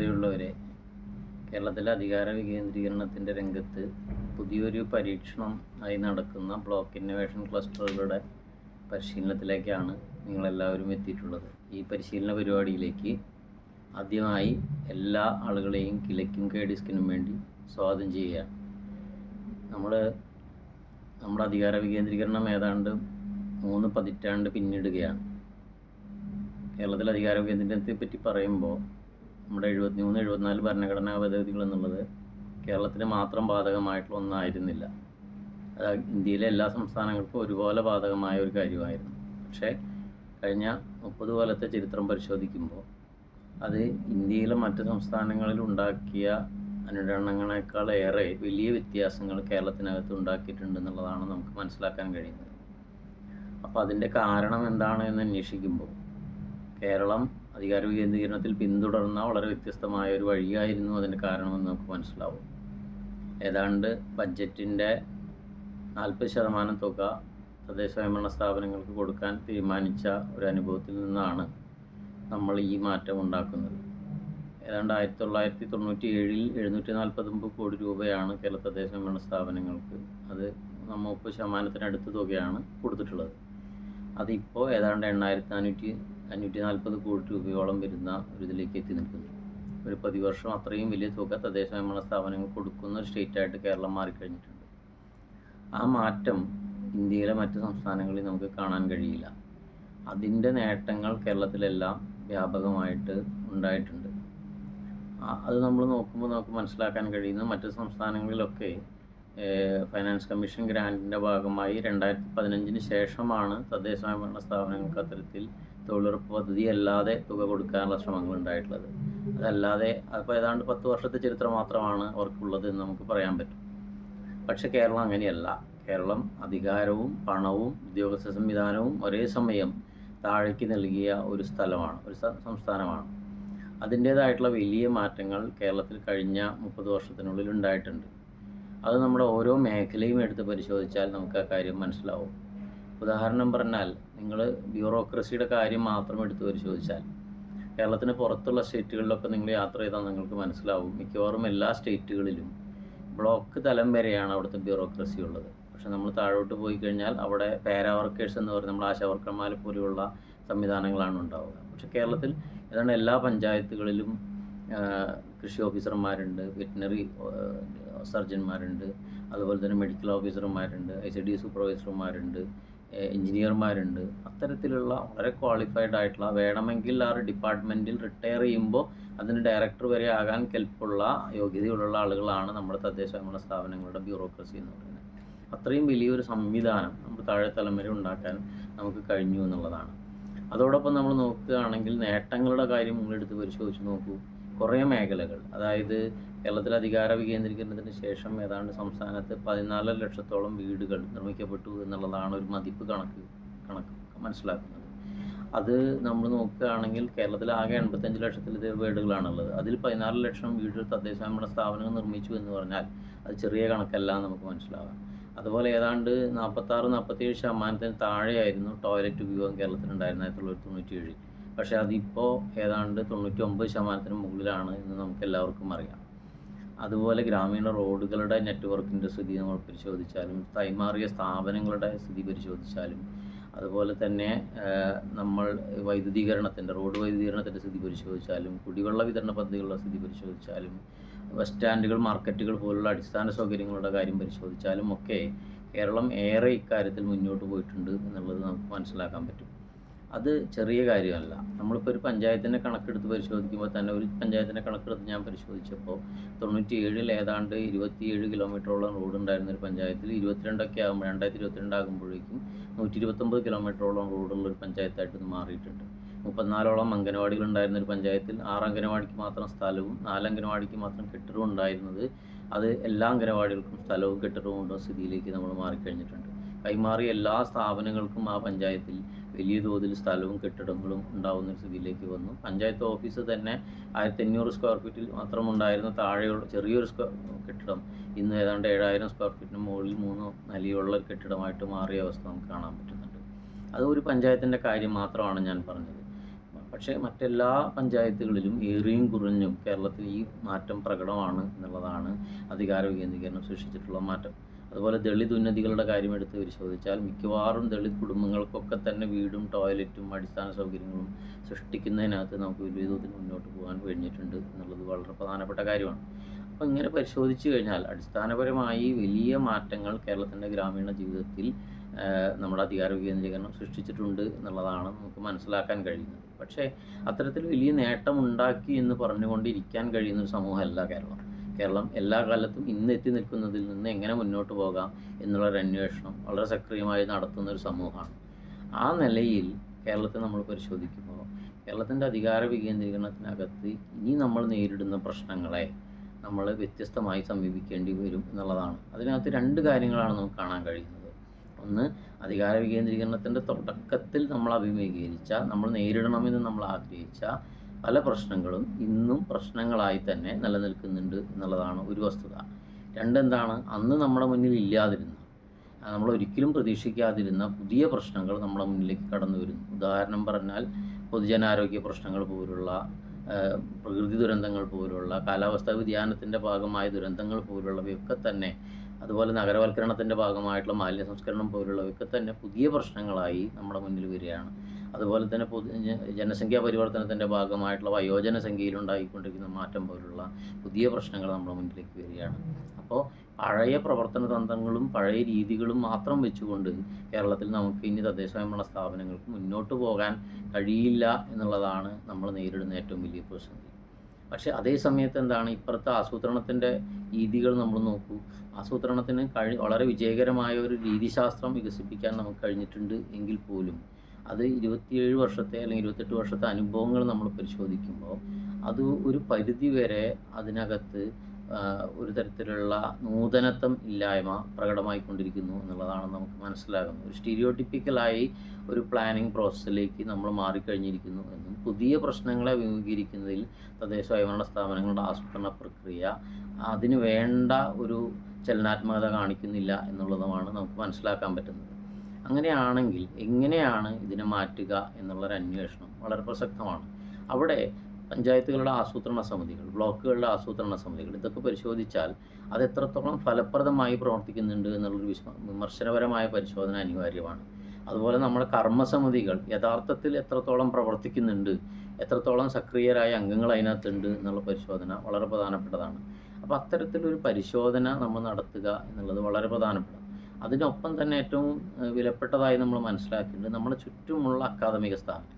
പ്രിയമുള്ളവരെ കേരളത്തിലെ അധികാര വികേന്ദ്രീകരണത്തിന്റെ രംഗത്ത് പുതിയൊരു പരീക്ഷണം ആയി നടക്കുന്ന ബ്ലോക്ക് ഇന്നൊവേഷൻ ക്ലസ്റ്ററുകളുടെ പരിശീലനത്തിലേക്കാണ് നിങ്ങളെല്ലാവരും എത്തിയിട്ടുള്ളത്. ഈ പരിശീലന പരിപാടിയിലേക്ക് ആദ്യമായി എല്ലാ ആളുകളെയും കിലയ്ക്കും കേഡിസ്കിനും വേണ്ടി സ്വാഗതം ചെയ്യുകയാണ് നമ്മൾ നമ്മുടെ അധികാര വികേന്ദ്രീകരണം ഏതാണ്ട് മൂന്ന് പതിറ്റാണ്ട് പിന്നിടുകയാണ്. കേരളത്തിലെ അധികാര വികേന്ദ്രീകരണത്തെ പറ്റി പറയുമ്പോൾ നമ്മുടെ എഴുപത്തി മൂന്ന് എഴുപത്തിനാല് ഭരണഘടനാ ഭേദഗതികൾ എന്നുള്ളത് കേരളത്തിന് മാത്രം ബാധകമായിട്ടുള്ള ഒന്നായിരുന്നില്ല. അത് ഇന്ത്യയിലെ എല്ലാ സംസ്ഥാനങ്ങൾക്കും ഒരുപോലെ ബാധകമായ ഒരു കാര്യമായിരുന്നു. പക്ഷേ കഴിഞ്ഞ മുപ്പത് കൊല്ലത്തെ ചരിത്രം പരിശോധിക്കുമ്പോൾ അത് ഇന്ത്യയിലെ മറ്റ് സംസ്ഥാനങ്ങളിൽ ഉണ്ടാക്കിയ അനുരണനങ്ങളെക്കാൾ ഏറെ വലിയ വ്യത്യാസങ്ങൾ കേരളത്തിനകത്ത് ഉണ്ടാക്കിയിട്ടുണ്ട് എന്നുള്ളതാണ് നമുക്ക് മനസ്സിലാക്കാൻ കഴിയുന്നത്. അപ്പോൾ അതിന്റെ കാരണം എന്താണ് എന്ന് അന്വേഷിക്കുമ്പോൾ കേരളം അധികാര വികേന്ദ്രീകരണത്തിൽ പിന്തുടർന്ന വളരെ വ്യത്യസ്തമായ ഒരു വഴിയായിരുന്നു അതിന്റെ കാരണമെന്ന് നമുക്ക് മനസ്സിലാവും. ഏതാണ്ട് ബഡ്ജറ്റിന്റെ നാൽപ്പത് ശതമാനം തുക തദ്ദേശ സ്വയംഭരണ സ്ഥാപനങ്ങൾക്ക് കൊടുക്കാൻ തീരുമാനിച്ച ഒരു അനുഭവത്തിൽ നിന്നാണ് നമ്മൾ ഈ മാറ്റം ഉണ്ടാക്കുന്നത്. ഏതാണ്ട് ആയിരത്തി തൊള്ളായിരത്തി തൊണ്ണൂറ്റി ഏഴിൽ എഴുന്നൂറ്റി നാൽപ്പത്തൊമ്പത് കോടി രൂപയാണ് കേരള തദ്ദേശ സ്വയംഭരണ സ്ഥാപനങ്ങൾക്ക് അത് മുപ്പത് ശതമാനത്തിനടുത്ത് തുകയാണ് കൊടുത്തിട്ടുള്ളത്. അതിപ്പോൾ ഏതാണ്ട് എണ്ണായിരത്തി നാനൂറ്റി അഞ്ഞൂറ്റി നാൽപ്പത് കോടി രൂപയോളം വരുന്ന ഒരു ഇതിലേക്ക് എത്തി നിൽക്കുന്നു. ഒരു പ്രതിവർഷം അത്രയും വലിയ തുക തദ്ദേശ സ്വയംഭരണ സ്ഥാപനങ്ങൾ കൊടുക്കുന്ന ഒരു സ്റ്റേറ്റായിട്ട് കേരളം മാറിക്കഴിഞ്ഞിട്ടുണ്ട്. ആ മാറ്റം ഇന്ത്യയിലെ മറ്റ് സംസ്ഥാനങ്ങളിൽ നമുക്ക് കാണാൻ കഴിയില്ല. അതിന്റെ നേട്ടങ്ങൾ കേരളത്തിലെല്ലാം വ്യാപകമായിട്ട് ഉണ്ടായിട്ടുണ്ട്. അത് നമ്മൾ നോക്കുമ്പോൾ നമുക്ക് മനസ്സിലാക്കാൻ കഴിയുന്നത് മറ്റ് സംസ്ഥാനങ്ങളിലൊക്കെ ഫൈനാൻസ് കമ്മീഷൻ ഗ്രാന്റിന്റെ ഭാഗമായി രണ്ടായിരത്തി പതിനഞ്ചിന് ശേഷമാണ് തദ്ദേശ സ്വയംഭരണ സ്ഥാപനങ്ങൾക്ക് അത്തരത്തിൽ തൊഴിലുറപ്പ് പദ്ധതി അല്ലാതെ തുക കൊടുക്കാനുള്ള ശ്രമങ്ങൾ ഉണ്ടായിട്ടുള്ളത്. അതല്ലാതെ അപ്പോൾ ഏതാണ്ട് പത്ത് വർഷത്തെ ചരിത്രം മാത്രമാണ് അവർക്കുള്ളത് എന്ന് നമുക്ക് പറയാൻ പറ്റും. പക്ഷെ കേരളം അങ്ങനെയല്ല. കേരളം അധികാരവും പണവും ഉദ്യോഗസ്ഥ സംവിധാനവും ഒരേ സമയം താഴേക്ക് നൽകിയ ഒരു സ്ഥലമാണ് ഒരു സംസ്ഥാനമാണ്. അതിന്റേതായിട്ടുള്ള വലിയ മാറ്റങ്ങൾ കേരളത്തിൽ കഴിഞ്ഞ മുപ്പത് വർഷത്തിനുള്ളിൽ ഉണ്ടായിട്ടുണ്ട്. അത് നമ്മുടെ ഓരോ മേഖലയും എടുത്ത് പരിശോധിച്ചാൽ നമുക്ക് ആ കാര്യം മനസ്സിലാവും. ഉദാഹരണം പറഞ്ഞാൽ നിങ്ങൾ ബ്യൂറോക്രസിയുടെ കാര്യം മാത്രം എടുത്തു പരിശോധിച്ചാൽ കേരളത്തിന് പുറത്തുള്ള സ്റ്റേറ്റുകളിലൊക്കെ നിങ്ങൾ യാത്ര ചെയ്താൽ നിങ്ങൾക്ക് മനസ്സിലാവും മിക്കവാറും എല്ലാ സ്റ്റേറ്റുകളിലും ബ്ലോക്ക് തലം വരെയാണ് അവിടുത്തെ ബ്യൂറോക്രസി ഉള്ളത്. പക്ഷെ നമ്മൾ താഴോട്ട് പോയി കഴിഞ്ഞാൽ അവിടെ പാരാ വർക്കേഴ്സ് എന്ന് പറയുന്ന നമ്മൾ ആശാ വർക്കർമാരെ പോലെയുള്ള സംവിധാനങ്ങളാണ് ഉണ്ടാവുക. പക്ഷെ കേരളത്തിൽ ഏതാണ്ട് എല്ലാ പഞ്ചായത്തുകളിലും കൃഷി ഓഫീസർമാരുണ്ട് വെറ്റിനറി സർജന്മാരുണ്ട് അതുപോലെ തന്നെ മെഡിക്കൽ ഓഫീസർമാരുണ്ട് ഐ സി ഡി സൂപ്പർവൈസർമാരുണ്ട് എഞ്ചിനീയർമാരുണ്ട്. അത്തരത്തിലുള്ള വളരെ ക്വാളിഫൈഡ് ആയിട്ടുള്ള വേണമെങ്കിൽ ആ ഒരു ഡിപ്പാർട്ട്മെന്റിൽ റിട്ടയർ ചെയ്യുമ്പോൾ അതിന് ഡയറക്ടർ വരെ ആകാൻ കെൽപ്പുള്ള യോഗ്യതയുള്ള ആളുകളാണ് നമ്മുടെ തദ്ദേശ ഭരണ സ്ഥാപനങ്ങളുടെ ബ്യൂറോക്രസി എന്ന് പറയുന്നത്. അത്രയും വലിയൊരു സംവിധാനം നമ്മുടെ താഴെ തലം വരെ ഉണ്ടാക്കാൻ നമുക്ക് കഴിഞ്ഞു എന്നുള്ളതാണ്. അതോടൊപ്പം നമ്മൾ നോക്കുകയാണെങ്കിൽ നേട്ടങ്ങളുടെ കാര്യം നിങ്ങളെടുത്ത് പരിശോധിച്ച് നോക്കൂ. കുറേ മേഖലകൾ അതായത് കേരളത്തിൽ അധികാര വികേന്ദ്രീകരണത്തിന് ശേഷം ഏതാണ്ട് സംസ്ഥാനത്ത് പതിനാല് ലക്ഷത്തോളം വീടുകൾ നിർമ്മിക്കപ്പെട്ടു എന്നുള്ളതാണ് ഒരു മതിപ്പ് കണക്ക് കണക്ക് മനസ്സിലാക്കുന്നത്. അത് നമ്മൾ നോക്കുകയാണെങ്കിൽ കേരളത്തിൽ ആകെ എൺപത്തഞ്ച് ലക്ഷത്തിലധികം വീടുകളാണുള്ളത്. അതിൽ പതിനാല് ലക്ഷം വീടുകൾ തദ്ദേശ ഭരണ സ്ഥാപനങ്ങൾ നിർമ്മിച്ചു എന്ന് പറഞ്ഞാൽ അത് ചെറിയ കണക്കല്ല നമുക്ക് മനസ്സിലാവാം. അതുപോലെ ഏതാണ്ട് നാൽപ്പത്താറ് നാൽപ്പത്തേഴ് ശതമാനത്തിന് താഴെയായിരുന്നു ടോയ്ലറ്റ് ഉപയോഗം കേരളത്തിലുണ്ടായിരുന്ന ആയിരത്തി തൊള്ളായിരത്തി തൊണ്ണൂറ്റി ഏഴിൽ പക്ഷേ അതിപ്പോൾ ഏതാണ്ട് തൊണ്ണൂറ്റി ഒമ്പത് ശതമാനത്തിന് മുകളിലാണ് എന്ന് നമുക്ക് എല്ലാവർക്കും അറിയാം. അതുപോലെ ഗ്രാമീണ റോഡുകളുടെ നെറ്റ്വർക്കിന്റെ സ്ഥിതി നമ്മൾ പരിശോധിച്ചാലും കൈമാറിയ സ്ഥാപനങ്ങളുടെ സ്ഥിതി പരിശോധിച്ചാലും അതുപോലെ തന്നെ നമ്മൾ വൈദ്യുതീകരണത്തിന്റെ റോഡ് വൈദ്യുതീകരണത്തിന്റെ സ്ഥിതി പരിശോധിച്ചാലും കുടിവെള്ള വിതരണ പദ്ധതികളുടെ സ്ഥിതി പരിശോധിച്ചാലും ബസ് സ്റ്റാൻഡുകൾ മാർക്കറ്റുകൾ പോലുള്ള അടിസ്ഥാന സൗകര്യങ്ങളുടെ കാര്യം പരിശോധിച്ചാലും ഒക്കെ കേരളം ഏറെ ഇക്കാര്യത്തിൽ മുന്നോട്ട് പോയിട്ടുണ്ട് എന്നുള്ളത് നമുക്ക് മനസ്സിലാക്കാൻ പറ്റും. അത് ചെറിയ കാര്യമല്ല. നമ്മളിപ്പോൾ ഒരു പഞ്ചായത്തിന്റെ കണക്കെടുത്ത് പരിശോധിക്കുമ്പോൾ തന്നെ ഒരു പഞ്ചായത്തിന്റെ കണക്കെടുത്ത് ഞാൻ പരിശോധിച്ചപ്പോൾ തൊണ്ണൂറ്റി ഏഴിൽ ഏതാണ്ട് ഇരുപത്തിയേഴ് കിലോമീറ്ററോളം റോഡ് ഉണ്ടായിരുന്ന ഒരു പഞ്ചായത്തിൽ ഇരുപത്തിരണ്ടൊക്കെ ആകുമ്പോൾ രണ്ടായിരത്തി ഇരുപത്തിരണ്ട് ആകുമ്പോഴേക്കും നൂറ്റി ഇരുപത്തൊമ്പത് കിലോമീറ്ററോളം റോഡുള്ള ഒരു പഞ്ചായത്തായിട്ട് മാറിയിട്ടുണ്ട്. മുപ്പത്തിനാലോളം അംഗനവാടികൾ ഉണ്ടായിരുന്ന ഒരു പഞ്ചായത്തിൽ ആറ് അംഗനവാടിക്ക് മാത്രം സ്ഥലവും നാല് അംഗനവാടിക്ക് മാത്രം കെട്ടിടവും ഉണ്ടായിരുന്നത് അത് എല്ലാ അംഗനവാടികൾക്കും സ്ഥലവും കെട്ടിടവും ഉണ്ടോ സ്ഥിതിയിലേക്ക് നമ്മൾ മാറിക്കഴിഞ്ഞിട്ടുണ്ട്. കൈമാറിയ എല്ലാ സ്ഥാപനങ്ങൾക്കും ആ പഞ്ചായത്തിൽ വലിയ തോതിൽ സ്ഥലവും കെട്ടിടങ്ങളും ഉണ്ടാവുന്ന ഒരു സ്ഥിതിയിലേക്ക് വന്നു. പഞ്ചായത്ത് ഓഫീസ് തന്നെ ആയിരത്തി അഞ്ഞൂറ് സ്ക്വയർ ഫീറ്റിൽ മാത്രം ഉണ്ടായിരുന്ന താഴെയുള്ള ചെറിയൊരു കെട്ടിടം ഇന്ന് ഏതാണ്ട് ഏഴായിരം സ്ക്വയർ ഫീറ്റിന് മുകളിൽ മൂന്ന് നിലയുള്ള കെട്ടിടമായിട്ട് മാറിയ അവസ്ഥ നമുക്ക് കാണാൻ പറ്റുന്നുണ്ട്. അത് ഒരു പഞ്ചായത്തിന്റെ കാര്യം മാത്രമാണ് ഞാൻ പറഞ്ഞത്. പക്ഷേ മറ്റെല്ലാ പഞ്ചായത്തുകളിലും ഏറിയും കുറഞ്ഞും കേരളത്തിൽ ഈ മാറ്റം പ്രകടമാണ് എന്നുള്ളതാണ് അധികാര വികേന്ദ്രീകരണം സൃഷ്ടിച്ചിട്ടുള്ള മാറ്റം. അതുപോലെ ദളിത് ഉന്നതികളുടെ കാര്യം എടുത്ത് പരിശോധിച്ചാൽ മിക്കവാറും ദളിത് കുടുംബങ്ങൾക്കൊക്കെ തന്നെ വീടും ടോയ്ലറ്റും അടിസ്ഥാന സൗകര്യങ്ങളും സൃഷ്ടിക്കുന്നതിനകത്ത് നമുക്ക് വലിയ തോതിൽ മുന്നോട്ട് പോകാൻ കഴിഞ്ഞിട്ടുണ്ട് എന്നുള്ളത് വളരെ പ്രധാനപ്പെട്ട കാര്യമാണ്. അപ്പോൾ ഇങ്ങനെ പരിശോധിച്ച് കഴിഞ്ഞാൽ അടിസ്ഥാനപരമായി വലിയ മാറ്റങ്ങൾ കേരളത്തിന്റെ ഗ്രാമീണ ജീവിതത്തിൽ നമ്മുടെ അധികാര വികേന്ദ്രീകരണം സൃഷ്ടിച്ചിട്ടുണ്ട് എന്നുള്ളതാണ് നമുക്ക് മനസ്സിലാക്കാൻ കഴിയുന്നത്. പക്ഷേ അത്തരത്തിൽ വലിയ നേട്ടമുണ്ടാക്കി എന്ന് എന്ന് പറഞ്ഞുകൊണ്ടിരിക്കാൻ കഴിയുന്ന ഒരു സമൂഹമല്ല കേരളം. കേരളം എല്ലാ കാലത്തും ഇന്ന് എത്തി നിൽക്കുന്നതിൽ നിന്ന് എങ്ങനെ മുന്നോട്ട് പോകാം എന്നുള്ളൊരു അന്വേഷണം വളരെ സക്രിയമായി നടത്തുന്ന ഒരു സമൂഹമാണ്. ആ നിലയിൽ കേരളത്തെ നമ്മൾ പരിശോധിക്കുമ്പോൾ കേരളത്തിന്റെ അധികാര വികേന്ദ്രീകരണത്തിനകത്ത് ഇനി നമ്മൾ നേരിടുന്ന പ്രശ്നങ്ങളെ നമ്മൾ വ്യത്യസ്തമായി സമീപിക്കേണ്ടി വരും എന്നുള്ളതാണ്. അതിനകത്ത് രണ്ട് കാര്യങ്ങളാണ് നമുക്ക് കാണാൻ കഴിയുന്നത്. ഒന്ന് അധികാര വികേന്ദ്രീകരണത്തിന്റെ തുടക്കത്തിൽ നമ്മൾ അഭിമുഖീകരിച്ച നമ്മൾ നേരിടണമെന്ന് നമ്മൾ ആഗ്രഹിച്ച പല പ്രശ്നങ്ങളും ഇന്നും പ്രശ്നങ്ങളായി തന്നെ നിലനിൽക്കുന്നുണ്ട് എന്നുള്ളതാണ് ഒരു വസ്തുത. രണ്ടെന്താണ്? അന്ന് നമ്മുടെ മുന്നിൽ ഇല്ലാതിരുന്ന നമ്മൾ ഒരിക്കലും പ്രതീക്ഷിക്കാതിരുന്ന പുതിയ പ്രശ്നങ്ങൾ നമ്മുടെ മുന്നിലേക്ക് കടന്നു വരുന്നു. ഉദാഹരണം പറഞ്ഞാൽ പൊതുജനാരോഗ്യ പ്രശ്നങ്ങൾ പോലുള്ള പ്രകൃതി ദുരന്തങ്ങൾ പോലുള്ള കാലാവസ്ഥാ വ്യതിയാനത്തിന്റെ ഭാഗമായ ദുരന്തങ്ങൾ പോലുള്ളവയൊക്കെ തന്നെ അതുപോലെ നഗരവൽക്കരണത്തിന്റെ ഭാഗമായിട്ടുള്ള മാലിന്യ സംസ്കരണം പോലുള്ളവയൊക്കെ തന്നെ പുതിയ പ്രശ്നങ്ങളായി നമ്മുടെ മുന്നിൽ വരികയാണ്. അതുപോലെ തന്നെ പൊതു ജനസംഖ്യാ പരിവർത്തനത്തിന്റെ ഭാഗമായിട്ടുള്ള വയോജന സംഖ്യയിലുണ്ടായിക്കൊണ്ടിരിക്കുന്ന മാറ്റം പോലുള്ള പുതിയ പ്രശ്നങ്ങൾ നമ്മുടെ മുന്നിലേക്ക് വരികയാണ്. അപ്പോൾ പഴയ പ്രവർത്തന തന്ത്രങ്ങളും പഴയ രീതികളും മാത്രം വെച്ചുകൊണ്ട് കേരളത്തിൽ നമുക്ക് ഇനി തദ്ദേശ സ്ഥാപനങ്ങൾക്ക് മുന്നോട്ട് പോകാൻ കഴിയില്ല എന്നുള്ളതാണ് നമ്മൾ നേരിടുന്ന ഏറ്റവും വലിയ പ്രശ്നം പക്ഷേ അതേ സമയത്ത് എന്താണ് ഇപ്പുറത്തെ ആസൂത്രണത്തിന്റെ രീതികൾ നമ്മൾ നോക്കൂ. ആസൂത്രണത്തിന് കഴി വളരെ വിജയകരമായ ഒരു രീതിശാസ്ത്രം വികസിപ്പിക്കാൻ നമുക്ക് കഴിഞ്ഞിട്ടുണ്ട് എങ്കിൽ പോലും അത് ഇരുപത്തിയേഴ് വർഷത്തെ അല്ലെങ്കിൽ ഇരുപത്തെട്ട് വർഷത്തെ അനുഭവങ്ങൾ നമ്മൾ പരിശോധിക്കുമ്പോൾ അത് ഒരു പരിധി വരെ അതിനകത്ത് ഒരു തരത്തിലുള്ള നൂതനത്വം ഇല്ലായ്മ പ്രകടമായിക്കൊണ്ടിരിക്കുന്നു എന്നുള്ളതാണ് നമുക്ക് മനസ്സിലാകുന്നത്. ഒരു സ്റ്റീരിയോട്ടിപ്പിക്കലായി ഒരു പ്ലാനിങ് പ്രോസസ്സിലേക്ക് നമ്മൾ മാറിക്കഴിഞ്ഞിരിക്കുന്നു എന്നും പുതിയ പ്രശ്നങ്ങളെ അഭിമുഖീകരിക്കുന്നതിൽ തദ്ദേശ സ്വയംഭരണ സ്ഥാപനങ്ങളുടെ ആസൂത്രണ പ്രക്രിയ അതിന് വേണ്ട ഒരു ചലനാത്മകത കാണിക്കുന്നില്ല എന്നുള്ളതുമാണ് നമുക്ക് മനസ്സിലാക്കാൻ പറ്റുന്നത്. അങ്ങനെയാണെങ്കിൽ എങ്ങനെയാണ് ഇതിനെ മാറ്റുക എന്നുള്ളൊരു അന്വേഷണം വളരെ പ്രസക്തമാണ്. അവിടെ പഞ്ചായത്തുകളുടെ ആസൂത്രണ സമിതികൾ ബ്ലോക്കുകളുടെ ആസൂത്രണ സമിതികൾ ഇതൊക്കെ പരിശോധിച്ചാൽ അത് എത്രത്തോളം ഫലപ്രദമായി പ്രവർത്തിക്കുന്നുണ്ട് എന്നുള്ളൊരു വിമർശനപരമായ പരിശോധന അനിവാര്യമാണ്. അതുപോലെ നമ്മുടെ കർമ്മസമിതികൾ യഥാർത്ഥത്തിൽ എത്രത്തോളം പ്രവർത്തിക്കുന്നുണ്ട് എത്രത്തോളം സക്രിയരായ അംഗങ്ങൾ അതിനകത്തുണ്ട് എന്നുള്ള പരിശോധന വളരെ പ്രധാനപ്പെട്ടതാണ്. അപ്പോൾ അത്തരത്തിലൊരു പരിശോധന നമ്മൾ നടത്തുക എന്നുള്ളത് വളരെ പ്രധാനപ്പെട്ടതാണ്. അതിനൊപ്പം തന്നെ ഏറ്റവും വിലപ്പെട്ടതായി നമ്മൾ മനസ്സിലാക്കേണ്ടത് നമ്മുടെ ചുറ്റുമുള്ള അക്കാദമിക സ്ഥാപനങ്ങൾ.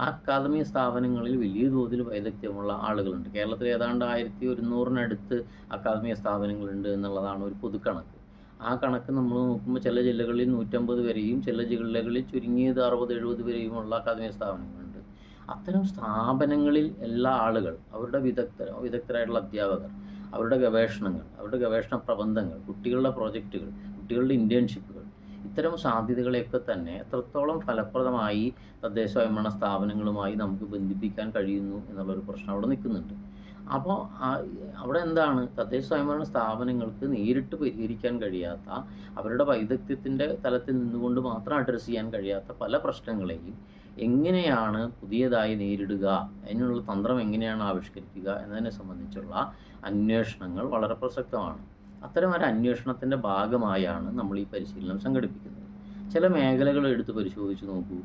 ആ അക്കാദമിക സ്ഥാപനങ്ങളിൽ വലിയ തോതിൽ വൈദഗ്ധ്യമുള്ള ആളുകളുണ്ട്. കേരളത്തിൽ ഏതാണ്ട് ആയിരത്തി ഒരുന്നൂറിനടുത്ത് അക്കാദമിക സ്ഥാപനങ്ങളുണ്ട് എന്നുള്ളതാണ് ഒരു പൊതുക്കണക്ക് ആ കണക്ക് നമ്മൾ നോക്കുമ്പോൾ ചില ജില്ലകളിൽ നൂറ്റമ്പത് വരെയും ചില ജില്ലകളിൽ ചുരുങ്ങിയത് അറുപത് എഴുപത് വരെയുമുള്ള അക്കാദമിക സ്ഥാപനങ്ങളുണ്ട്. അത്തരം സ്ഥാപനങ്ങളിൽ എല്ലാ ആളുകൾ അവരുടെ വിദഗ്ധ വിദഗ്ധരായിട്ടുള്ള അധ്യാപകർ അവരുടെ ഗവേഷണങ്ങൾ അവരുടെ ഗവേഷണ പ്രബന്ധങ്ങൾ കുട്ടികളുടെ പ്രോജക്റ്റുകൾ കുട്ടികളുടെ ഇന്റേൺഷിപ്പുകൾ ഇത്തരം സാധ്യതകളെയൊക്കെ തന്നെ എത്രത്തോളം ഫലപ്രദമായി തദ്ദേശ സ്വയംഭരണ സ്ഥാപനങ്ങളുമായി നമുക്ക് ബന്ധിപ്പിക്കാൻ കഴിയുന്നു എന്നുള്ളൊരു പ്രശ്നം അവിടെ നിൽക്കുന്നുണ്ട്. അപ്പോൾ അവിടെ എന്താണ്? തദ്ദേശ സ്വയംഭരണ സ്ഥാപനങ്ങൾക്ക് നേരിട്ട് പരിഹരിക്കാൻ കഴിയാത്ത അവരുടെ വൈദഗ്ധ്യത്തിന്റെ തലത്തിൽ നിന്നുകൊണ്ട് മാത്രം അഡ്രസ്സ് ചെയ്യാൻ കഴിയാത്ത പല പ്രശ്നങ്ങളെയും എങ്ങനെയാണ് പുതിയതായി നേരിടുക? അതിനുള്ള തന്ത്രം എങ്ങനെയാണ് ആവിഷ്കരിക്കുക? എന്നതിനെ സംബന്ധിച്ചുള്ള അന്വേഷണങ്ങൾ വളരെ പ്രസക്തമാണ്. അത്തരം ഒരു അന്വേഷണത്തിന്റെ ഭാഗമായാണ് നമ്മൾ ഈ പരിശീലനം സംഘടിപ്പിക്കുന്നത്. ചില മേഖലകൾ എടുത്ത് പരിശോധിച്ച് നോക്കൂ.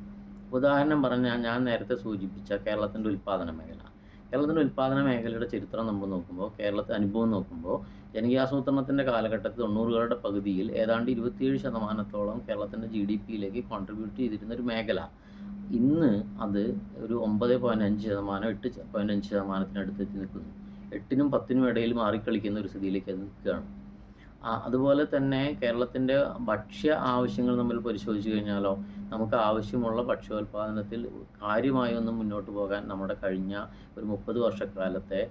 ഉദാഹരണം പറഞ്ഞാൽ ഞാൻ നേരത്തെ സൂചിപ്പിച്ച കേരളത്തിന്റെ ഉൽപ്പാദന മേഖല. കേരളത്തിന്റെ ഉൽപ്പാദന മേഖലയുടെ ചരിത്രം നമ്മൾ നോക്കുമ്പോൾ കേരളത്തെ അനുഭവം നോക്കുമ്പോൾ ജനകീയാസൂത്രണത്തിന്റെ കാലഘട്ടത്തിൽ തൊണ്ണൂറുകളുടെ പകുതിയിൽ ഏതാണ്ട് ഇരുപത്തിയേഴ് ശതമാനത്തോളം കേരളത്തിന്റെ ജി ഡി പിയിലേക്ക് കോൺട്രിബ്യൂട്ട് ചെയ്തിരുന്ന ഒരു മേഖല. ഇന്ന് അത് ഒരു ഒമ്പത് അഞ്ച് ശതമാനം എട്ട് അഞ്ച് ശതമാനത്തിനടുത്ത് എത്തി നിൽക്കുന്നു. എട്ടിനും പത്തിനും ഇടയിൽ മാറിക്കളിക്കുന്ന ഒരു സ്ഥിതിയിലേക്ക് അത് നിൽക്കുകയാണ്. അതുപോലെ തന്നെ കേരളത്തിന്റെ ഭക്ഷ്യ ആവശ്യങ്ങൾ നമ്മൾ പരിശോധിച്ചു കഴിഞ്ഞാലോ നമുക്ക് ആവശ്യമുള്ള ഭക്ഷ്യോൽപാദനത്തിൽ കാര്യമായി ഒന്നും മുന്നോട്ട് പോകാൻ നമ്മുടെ കഴിഞ്ഞ ഒരു മുപ്പത് വർഷക്കാലത്തെ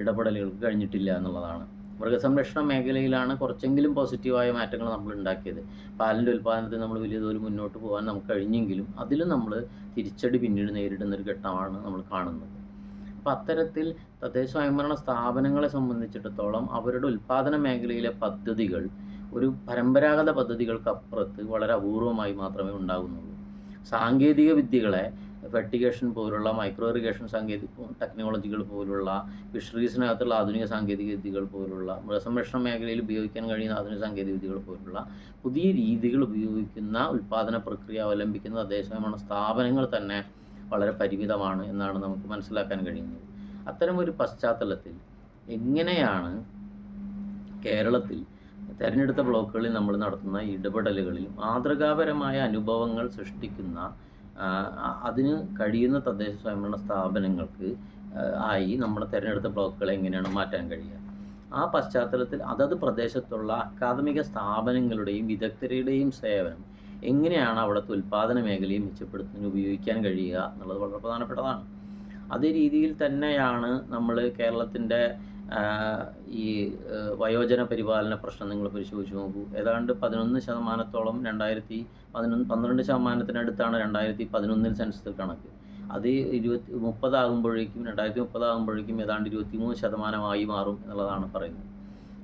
ഇടപെടലുകൾക്ക് കഴിഞ്ഞിട്ടില്ല എന്നുള്ളതാണ്. മൃഗസംരക്ഷണ മേഖലയിലാണ് കുറച്ചെങ്കിലും പോസിറ്റീവായ മാറ്റങ്ങൾ നമ്മൾ ഉണ്ടാക്കിയത്. പാലിന്റെ ഉൽപ്പാദനത്തിൽ നമ്മൾ വലിയ തോതിൽ മുന്നോട്ട് പോകാൻ നമുക്ക് കഴിഞ്ഞെങ്കിലും അതിലും നമ്മൾ തിരിച്ചടി പിന്നീട് നേരിടുന്ന ഒരു ഘട്ടമാണ് നമ്മൾ കാണുന്നത്. അപ്പോൾ അത്തരത്തിൽ തദ്ദേശ സ്വയംഭരണ സ്ഥാപനങ്ങളെ സംബന്ധിച്ചിടത്തോളം അവരുടെ ഉൽപ്പാദന മേഖലയിലെ പദ്ധതികൾ ഒരു പരമ്പരാഗത പദ്ധതികൾക്കപ്പുറത്ത് വളരെ അപൂർവമായി മാത്രമേ ഉണ്ടാകുന്നുള്ളൂ. സാങ്കേതിക വിദ്യകളെ ഫെർട്ടിഗേഷൻ പോലുള്ള മൈക്രോ ഇറിഗേഷൻ സാങ്കേതിക ടെക്നോളജികൾ പോലുള്ള ഫിഷറീസിനകത്തുള്ള ആധുനിക സാങ്കേതിക വിദ്യകൾ പോലുള്ള മൃഗസംരക്ഷണ മേഖലയിൽ ഉപയോഗിക്കാൻ കഴിയുന്ന ആധുനിക സാങ്കേതിക വിദ്യകൾ പോലുള്ള പുതിയ രീതികൾ ഉപയോഗിക്കുന്ന ഉൽപ്പാദന പ്രക്രിയ അവലംബിക്കുന്ന തദ്ദേശഭരണ സ്ഥാപനങ്ങൾ തന്നെ വളരെ പരിമിതമാണ് എന്നാണ് നമുക്ക് മനസ്സിലാക്കാൻ കഴിയുന്നത്. അത്തരമൊരു പശ്ചാത്തലത്തിൽ എങ്ങനെയാണ് കേരളത്തിൽ തിരഞ്ഞെടുത്ത ബ്ലോക്കുകളിൽ നമ്മൾ നടത്തുന്ന ഇടപെടലുകളിൽ മാതൃകാപരമായ അനുഭവങ്ങൾ സൃഷ്ടിക്കുന്ന അതിന് കഴിയുന്ന തദ്ദേശ സ്വയംഭരണ സ്ഥാപനങ്ങൾക്ക് ആയി നമ്മുടെ തിരഞ്ഞെടുത്ത ബ്ലോക്കുകളെ എങ്ങനെയാണ് മാറ്റാൻ കഴിയുക? ആ പശ്ചാത്തലത്തിൽ അതത് പ്രദേശത്തുള്ള അക്കാദമിക സ്ഥാപനങ്ങളുടെയും വിദഗ്ധരുടെയും സേവനം എങ്ങനെയാണ് അവിടുത്തെ ഉൽപ്പാദന മേഖലയും മെച്ചപ്പെടുത്തുന്നതിന് ഉപയോഗിക്കാൻ കഴിയുക എന്നുള്ളത് വളരെ പ്രധാനപ്പെട്ടതാണ്. അതേ രീതിയിൽ തന്നെയാണ് നമ്മൾ കേരളത്തിന്റെ ഈ വയോജന പരിപാലന പ്രശ്നം നിങ്ങൾ പരിശോധിച്ച് നോക്കൂ. ഏതാണ്ട് പതിനൊന്ന് ശതമാനത്തോളം രണ്ടായിരത്തി പതിനൊന്ന് പന്ത്രണ്ട് ശതമാനത്തിനടുത്താണ് രണ്ടായിരത്തി പതിനൊന്നിൽ സെൻസസ് കണക്ക്. അത് ഇരുപത്തി മുപ്പതാകുമ്പോഴേക്കും രണ്ടായിരത്തി മുപ്പതാകുമ്പോഴേക്കും ഏതാണ്ട് ഇരുപത്തിമൂന്ന് ശതമാനമായി മാറും എന്നുള്ളതാണ് പറയുന്നത്.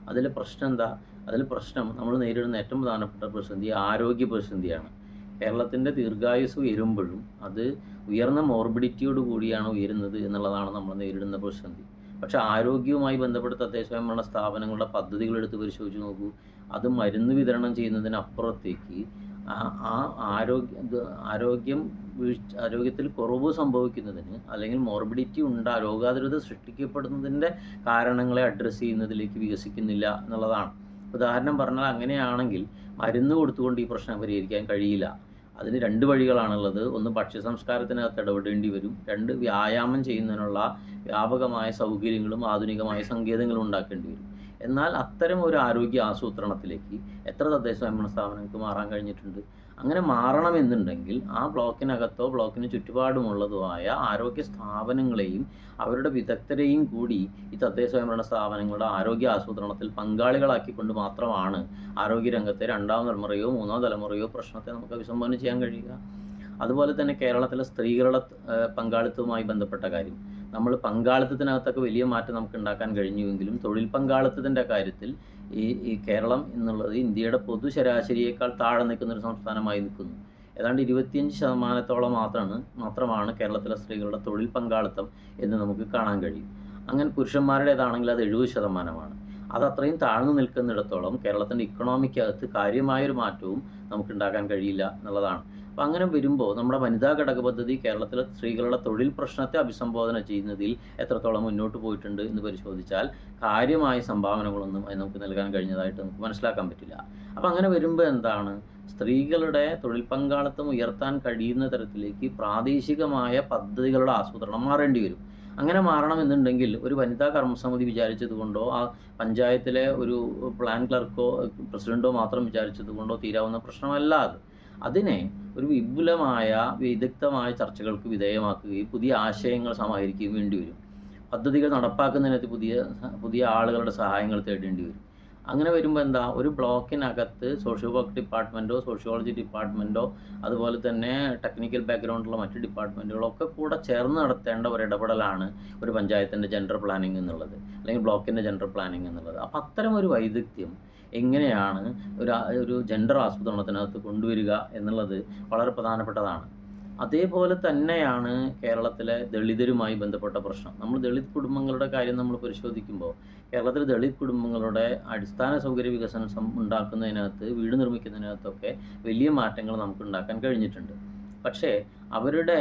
അതിൽ പ്രശ്നം എന്താ? അതിൽ പ്രശ്നം നമ്മൾ നേരിടുന്ന ഏറ്റവും പ്രധാനപ്പെട്ട പ്രതിസന്ധി ആരോഗ്യ പ്രതിസന്ധിയാണ്. കേരളത്തിന്റെ ദീർഘായുസ് ഉയരുമ്പോഴും അത് ഉയർന്ന മോർബിഡിറ്റിയോട് കൂടിയാണ് ഉയരുന്നത് എന്നുള്ളതാണ് നമ്മൾ നേരിടുന്ന പ്രതിസന്ധി. പക്ഷേ ആരോഗ്യവുമായി ബന്ധപ്പെട്ട തദ്ദേശ സ്വയംഭരണ സ്ഥാപനങ്ങളുടെ പദ്ധതികൾ എടുത്ത് പരിശോധിച്ച് നോക്കൂ. അത് മരുന്ന് വിതരണം ചെയ്യുന്നതിനപ്പുറത്തേക്ക് ആ- ആരോഗ്യ ആരോഗ്യം വീഴ്ച ആരോഗ്യത്തിൽ കുറവ് സംഭവിക്കുന്നതിന് അല്ലെങ്കിൽ മോർബിഡിറ്റി ഉണ്ടാ രോഗാതുരത സൃഷ്ടിക്കപ്പെടുന്നതിന്റെ കാരണങ്ങളെ അഡ്രസ്സ് ചെയ്യുന്നതിലേക്ക് വികസിക്കുന്നില്ല എന്നുള്ളതാണ്. ഉദാഹരണം പറഞ്ഞാൽ അങ്ങനെയാണെങ്കിൽ മരുന്ന് കൊടുത്തുകൊണ്ട് ഈ പ്രശ്നം പരിഹരിക്കാൻ കഴിയില്ല. അതിന് രണ്ട് വഴികളാണുള്ളത്. ഒന്ന് ഭക്ഷ്യ സംസ്കാരത്തിനകത്ത് ഇടപെടേണ്ടി വരും. രണ്ട് വ്യായാമം ചെയ്യുന്നതിനുള്ള വ്യാപകമായ സൗകര്യങ്ങളും ആധുനികമായ സങ്കേതങ്ങളും ഉണ്ടാക്കേണ്ടി വരും. എന്നാൽ അത്തരം ഒരു ആരോഗ്യ ആസൂത്രണത്തിലേക്ക് എത്ര തദ്ദേശ സ്വയംഭരണ സ്ഥാപനങ്ങൾക്ക് മാറാൻ കഴിഞ്ഞിട്ടുണ്ട്? അങ്ങനെ മാറണമെന്നുണ്ടെങ്കിൽ ആ ബ്ലോക്കിനകത്തോ ബ്ലോക്കിന് ചുറ്റുപാടുമുള്ളതോ ആയ ആരോഗ്യ സ്ഥാപനങ്ങളെയും അവരുടെ വിദഗ്ധരെയും കൂടി ഈ തദ്ദേശ സ്വയംഭരണ സ്ഥാപനങ്ങളുടെ ആരോഗ്യ ആസൂത്രണത്തിൽ പങ്കാളികളാക്കിക്കൊണ്ട് മാത്രമാണ് ആരോഗ്യരംഗത്തെ രണ്ടാം തലമുറയോ മൂന്നാം തലമുറയോ പ്രശ്നത്തെ നമുക്ക് അഭിസംബോധന ചെയ്യാൻ കഴിയുക. അതുപോലെ തന്നെ കേരളത്തിലെ സ്ത്രീകളുടെ പങ്കാളിത്തവുമായി ബന്ധപ്പെട്ട കാര്യം. നമ്മൾ പങ്കാളിത്തത്തിനകത്തൊക്കെ വലിയ മാറ്റം നമുക്ക് ഉണ്ടാക്കാൻ കഴിഞ്ഞുവെങ്കിലും തൊഴിൽ പങ്കാളിത്തത്തിന്റെ കാര്യത്തിൽ ഈ ഈ കേരളം എന്നുള്ളത് ഇന്ത്യയുടെ പൊതു ശരാശരിയേക്കാൾ താഴെ നിൽക്കുന്ന ഒരു സംസ്ഥാനമായി നിൽക്കുന്നു. ഏതാണ്ട് ഇരുപത്തിയഞ്ച് ശതമാനത്തോളം മാത്രമാണ് മാത്രമാണ് കേരളത്തിലെ സ്ത്രീകളുടെ തൊഴിൽ പങ്കാളിത്തം എന്ന് നമുക്ക് കാണാൻ കഴിയും. അങ്ങനെ പുരുഷന്മാരുടേതാണെങ്കിൽ അത് എഴുപത് ശതമാനമാണ്. അത് അത്രയും താഴ്ന്നു നിൽക്കുന്നിടത്തോളം കേരളത്തിന്റെ ഇക്കണോമിക്കകത്ത് കാര്യമായൊരു മാറ്റവും നമുക്ക് ഉണ്ടാക്കാൻ കഴിയില്ല എന്നുള്ളതാണ്. അപ്പം അങ്ങനെ വരുമ്പോൾ നമ്മുടെ വനിതാ ഘടക പദ്ധതി കേരളത്തിലെ സ്ത്രീകളുടെ തൊഴിൽ പ്രശ്നത്തെ അഭിസംബോധന ചെയ്യുന്നതിൽ എത്രത്തോളം മുന്നോട്ട് പോയിട്ടുണ്ട് എന്ന് പരിശോധിച്ചാൽ കാര്യമായ സംഭാവനകളൊന്നും അത് നമുക്ക് നൽകാൻ കഴിഞ്ഞതായിട്ട് നമുക്ക് മനസ്സിലാക്കാൻ പറ്റില്ല. അപ്പം അങ്ങനെ വരുമ്പോൾ എന്താണ്? സ്ത്രീകളുടെ തൊഴിൽ പങ്കാളിത്തം ഉയർത്താൻ കഴിയുന്ന തരത്തിലേക്ക് പ്രാദേശികമായ പദ്ധതികളുടെ ആസൂത്രണം മാറേണ്ടി വരും. അങ്ങനെ മാറണമെന്നുണ്ടെങ്കിൽ ഒരു വനിതാ കർമ്മസമിതി വിചാരിച്ചത് കൊണ്ടോ ആ പഞ്ചായത്തിലെ ഒരു പ്ലാൻ ക്ലർക്കോ പ്രസിഡന്റോ മാത്രം വിചാരിച്ചത് കൊണ്ടോ തീരാവുന്ന പ്രശ്നമല്ല അത്. അതിനെ ഒരു വിപുലമായ വിദഗ്ധമായ ചർച്ചകൾക്ക് വിധേയമാക്കുകയും പുതിയ ആശയങ്ങൾ സമാഹരിക്കുകയും വേണ്ടി വരും. പദ്ധതികൾ നടപ്പാക്കുന്നതിനകത്ത് പുതിയ പുതിയ ആളുകളുടെ സഹായങ്ങൾ തേടേണ്ടി വരും. അങ്ങനെ വരുമ്പോൾ എന്താ ഒരു ബ്ലോക്കിനകത്ത് സോഷ്യോ വർക്ക് ഡിപ്പാർട്ട്മെന്റോ സോഷ്യോളജി ഡിപ്പാർട്ട്മെന്റോ അതുപോലെ തന്നെ ടെക്നിക്കൽ ബാക്ക്ഗ്രൗണ്ടുള്ള മറ്റ് ഡിപ്പാർട്ട്മെന്റുകളോ ഒക്കെ കൂടെ ചേർന്ന് നടത്തേണ്ട ഒരു ഇടപെടലാണ് ഒരു പഞ്ചായത്തിന്റെ ജെൻഡർ പ്ലാനിംഗ് എന്നുള്ളത് അല്ലെങ്കിൽ ബ്ലോക്കിന്റെ ജെൻഡർ പ്ലാനിംഗ് എന്നുള്ളത്. അപ്പം അത്തരം ഒരു വൈദഗ്ധ്യം എങ്ങനെയാണ് ഒരു ഒരു ജെൻഡർ ആസൂത്രണത്തിനകത്ത് കൊണ്ടുവരിക എന്നുള്ളത് വളരെ പ്രധാനപ്പെട്ടതാണ്. അതേപോലെ തന്നെയാണ് കേരളത്തിലെ ദളിതരുമായി ബന്ധപ്പെട്ട പ്രശ്നം. നമ്മൾ ദളിത് കുടുംബങ്ങളുടെ കാര്യം നമ്മൾ പരിശോധിക്കുമ്പോൾ കേരളത്തിലെ ദളിത് കുടുംബങ്ങളുടെ അടിസ്ഥാന സൗകര്യ വികസനം ഉണ്ടാക്കുന്നതിനകത്ത് വീട് നിർമ്മിക്കുന്നതിനകത്തൊക്കെ വലിയ മാറ്റങ്ങൾ നമുക്ക് ഉണ്ടാക്കാൻ കഴിഞ്ഞിട്ടുണ്ട്. പക്ഷേ അവരുടെ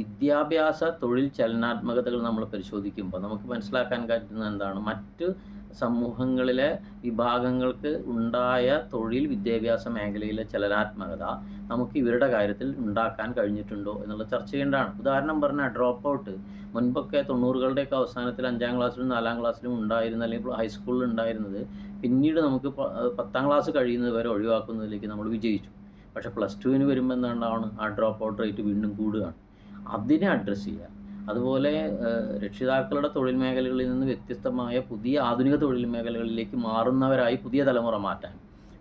വിദ്യാഭ്യാസ തൊഴിൽ ചലനാത്മകതകൾ നമ്മൾ പരിശോധിക്കുമ്പോൾ നമുക്ക് മനസ്സിലാക്കാൻ പറ്റുന്ന എന്താണ്? മറ്റ് സമൂഹങ്ങളിലെ വിഭാഗങ്ങൾക്ക് ഉണ്ടായ തൊഴിൽ വിദ്യാഭ്യാസ മേഖലയിലെ ചലനാത്മകത നമുക്ക് ഇവരുടെ കാര്യത്തിൽ ഉണ്ടാക്കാൻ കഴിഞ്ഞിട്ടുണ്ടോ എന്നുള്ള ചർച്ച ചെയ്യേണ്ടതാണ്. ഉദാഹരണം പറഞ്ഞാൽ ഡ്രോപ്പ് ഔട്ട് മുൻപൊക്കെ തൊണ്ണൂറുകളുടെയൊക്കെ അവസാനത്തിൽ അഞ്ചാം ക്ലാസ്സിലും നാലാം ക്ലാസ്സിലും ഉണ്ടായിരുന്ന അല്ലെങ്കിൽ ഹൈസ്കൂളിൽ ഉണ്ടായിരുന്നത് പിന്നീട് നമുക്ക് പത്താം ക്ലാസ് കഴിയുന്നത് വരെ ഒഴിവാക്കുന്നതിലേക്ക് നമ്മൾ വിജയിച്ചു. പക്ഷേ പ്ലസ് ടുവിന് വരുമ്പോൾ എന്താണ്? ആ ഡ്രോപ്പ് ഔട്ട് റേറ്റ് വീണ്ടും കൂടുകയാണ്. അതിനെ അഡ്രസ്സ് ചെയ്യുക. അതുപോലെ രക്ഷിതാക്കളുടെ തൊഴിൽ മേഖലകളിൽ നിന്ന് വ്യത്യസ്തമായ പുതിയ ആധുനിക തൊഴിൽ മേഖലകളിലേക്ക് മാറുന്നവരായി പുതിയ തലമുറ മാറ്റാൻ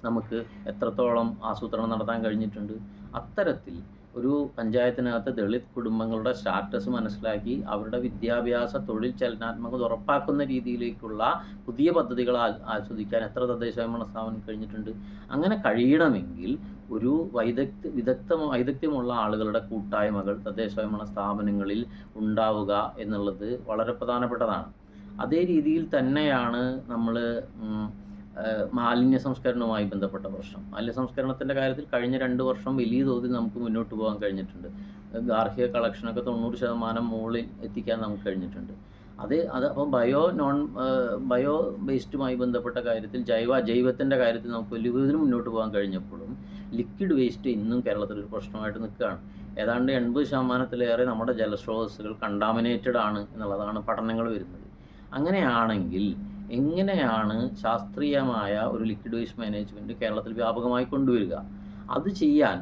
നമുക്ക് എത്രത്തോളം ആസൂത്രണം നടത്താൻ കഴിഞ്ഞിട്ടുണ്ട്. അത്തരത്തിൽ ഒരു പഞ്ചായത്തിനകത്ത് ദളിത് കുടുംബങ്ങളുടെ സ്റ്റാറ്റസ് മനസ്സിലാക്കി അവരുടെ വിദ്യാഭ്യാസ തൊഴിൽ ചലനാത്മകത ഉറപ്പാക്കുന്ന രീതിയിലേക്കുള്ള പുതിയ പദ്ധതികൾ ആസ്വദിക്കാൻ എത്ര തദ്ദേശ സ്വയംഭരണ സ്ഥാപനം കഴിഞ്ഞിട്ടുണ്ട്. അങ്ങനെ കഴിയണമെങ്കിൽ ഒരു വൈദഗ്ധ്യ വിദഗ്ധ വൈദഗ്ധ്യമുള്ള ആളുകളുടെ കൂട്ടായ്മകൾ തദ്ദേശ സ്വയംഭരണ സ്ഥാപനങ്ങളിൽ ഉണ്ടാവുക എന്നുള്ളത് വളരെ പ്രധാനപ്പെട്ടതാണ്. അതേ രീതിയിൽ തന്നെയാണ് നമ്മൾ മാലിന്യ സംസ്കരണവുമായി ബന്ധപ്പെട്ട പ്രശ്നം. മാലിന്യ സംസ്കരണത്തിന്റെ കാര്യത്തിൽ കഴിഞ്ഞ രണ്ട് വർഷം വലിയ തോതിൽ നമുക്ക് മുന്നോട്ട് പോകാൻ കഴിഞ്ഞിട്ടുണ്ട്. ഗാർഹിക കളക്ഷനൊക്കെ തൊണ്ണൂറ് ശതമാനം മുകളിൽ എത്തിക്കാൻ നമുക്ക് കഴിഞ്ഞിട്ടുണ്ട്. അത് അത് അപ്പം ബയോ നോൺ ബയോ വേസ്റ്റുമായി ബന്ധപ്പെട്ട കാര്യത്തിൽ ജൈവ ജൈവത്തിന്റെ കാര്യത്തിൽ നമുക്ക് വലിയ മുന്നോട്ട് പോകാൻ കഴിഞ്ഞപ്പോഴും ലിക്വിഡ് വേസ്റ്റ് ഇന്നും കേരളത്തിൽ ഒരു പ്രശ്നമായിട്ട് നിൽക്കുകയാണ്. ഏതാണ്ട് എൺപത് ശതമാനത്തിലേറെ നമ്മുടെ ജലസ്രോതസ്സുകൾ കണ്ടാമിനേറ്റഡ് ആണ് എന്നുള്ളതാണ് പഠനങ്ങൾ വരുന്നത്. അങ്ങനെയാണെങ്കിൽ എങ്ങനെയാണ് ശാസ്ത്രീയമായ ഒരു ലിക്വിഡ് വേസ്റ്റ് മാനേജ്മെന്റ് കേരളത്തിൽ വ്യാപകമായി കൊണ്ടുവരിക? അത് ചെയ്യാൻ